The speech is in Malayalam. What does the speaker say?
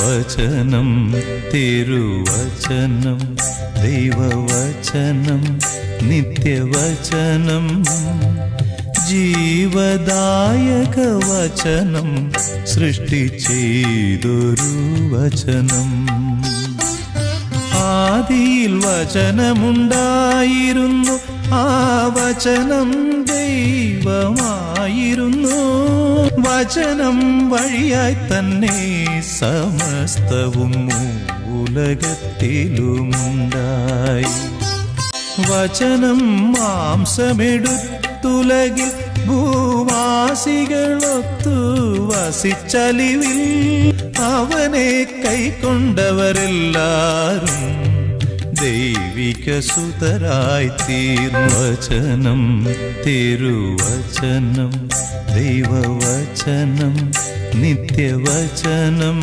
വചനം തിരുവചനം ദൈവവചനം നിത്യവചനം ജീവദായക വചനം സൃഷ്ടി ചെയ്തൊരു വചനം ആദിയിൽ വചനമുണ്ടായിരുന്നു ആ വചനം ദൈവമായിരുന്നു. വചനം വഴിയായി തന്നെ സമസ്തവും ഉലകത്തിലുമുണ്ടായി വചനം മാംസമെടുത്തുലകിൽ ഭൂവാസികളൊത്തു വസിച്ചലിവിൽ അവനെ കൈക്കൊണ്ടവരെല്ലാരും ദൈവിക സുതരായി തീർവചനം തിരുവചനം ദൈവവചനം നിത്യവചനം.